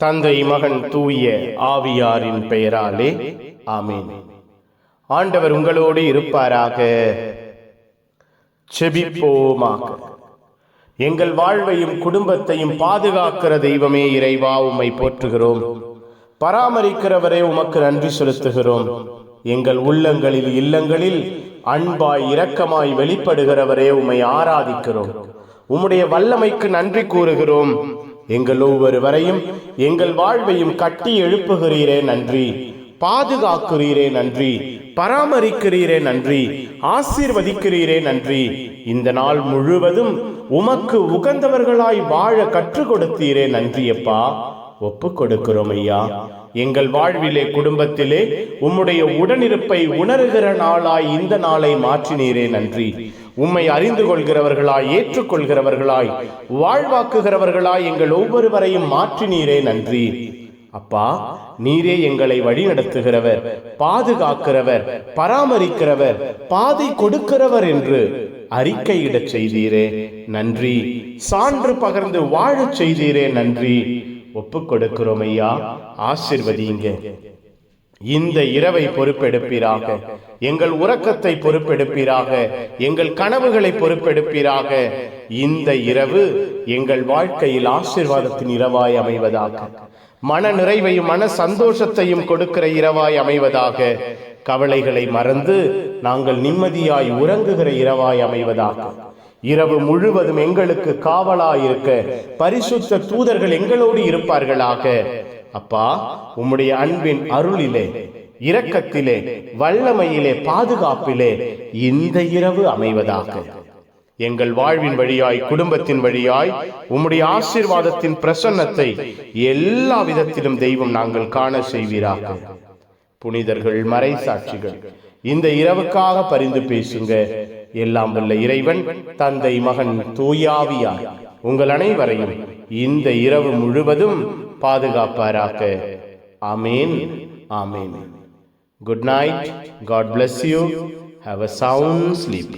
தந்தை மகன் தூய ஆவியாரின் பெயராலே ஆமென். ஆண்டவர் உங்களோடு இருப்பாராக. செபிப்போமாக. எங்கள் வாழ்வையும் குடும்பத்தையும் பாதுகாக்கிற தெய்வமே இறைவா உம்மை போற்றுகிறோம். பராமரிக்கிறவரே உமக்கு நன்றி செலுத்துகிறோம். எங்கள் உள்ளங்களில் இல்லங்களில் அன்பாய் இரக்கமாய் வெளிப்படுகிறவரே உம்மை ஆராதிக்கிறோம். உம்முடைய வல்லமைக்கு நன்றி கூறுகிறோம். எங்கள் ஒவ்வொருவரையும் எங்கள் வாழ்வையும் கட்டி எழுப்புகிறீரே நன்றி. பாதுகாக்கிறீரே நன்றி. பராமரிக்கிறீரே நன்றி. ஆசீர்வதிக்கிறீரே நன்றி. இந்த நாள் முழுவதும் உமக்கு உகந்தவர்களாய் வாழ கற்றுக் கொடுத்தீரே நன்றி அப்பா ஒப்பு கொடுக்கிறோம் ஐயா. எங்கள் வாழ்விலே குடும்பத்திலே உம்முடைய உடனிருப்பை உணர்கிற நாளாய் இந்த நாளை மாற்றினீரே நன்றி. உம்மை அறிந்து கொள்கிறவர்களாய் ஏற்றுக்கொள்கிறவர்களாய் வாழ்வாக்குகிறவர்களாய் எங்கள் ஒவ்வொருவரையும் மாற்றினீரே நன்றி. அப்பா நீரே எங்களை வழிநடத்துகிறவர் பாதுகாக்கிறவர் பராமரிக்கிறவர் பாதை கொடுக்கிறவர் என்று அறிக்கையிடச் செய்தீரே நன்றி. சான்று பகர்ந்து வாழச் செய்தீரே நன்றி. ஒப்பு கொடுக்கிறோம் ஐயா ஆசிர்வதிங்க இந்த இரவை பொறுப்பெடுப்பீராக. எங்கள் உறக்கத்தை பொறுப்பெடுப்பீராக. எங்கள் கனவுகளை பொறுப்பெடுப்பீராக. இந்த இரவு எங்கள் வாழ்க்கையில் ஆசீர்வாதத்தின் இரவாய் அமைவதாக. மன நிறைவையும் மன சந்தோஷத்தையும் கொடுக்கிற இரவாய் அமைவதாக. கவலைகளை மறந்து நாங்கள் நிம்மதியாய் உறங்குகிற இரவாய் அமைவதாக. இரவு முழுவதும் எங்களுக்கு காவலாயிருக்க பரிசுத்த தூதர்கள் எங்களோடு இருப்பார்களாக. அப்பா உம்முடைய அன்பின் அருளிலே இரக்கத்திலே வல்லமையிலே பாதுகாப்பிலே இந்த இரவு அமைவதாக. எங்கள் வாழ்வின் வழியாய் குடும்பத்தின் வழியாய் உம்முடைய ஆசீர்வாதத்தின் பிரசன்னத்தை எல்லா விதத்திலும் தெய்வம் நாங்கள் காண செய்வீராக. புனிதர்கள் மறை சாட்சிகள். இந்த இரவுக்காக பரிந்து பேசுங்க. எல்லாம் வல்ல இறைவன் தந்தை மகன் தூயாவியார். உங்கள் அனைவரையும் இந்த இரவு முழுவதும் பாதுகாப்பாராக. ஆமேன் ஆமேன். Good night God bless you have a sound sleep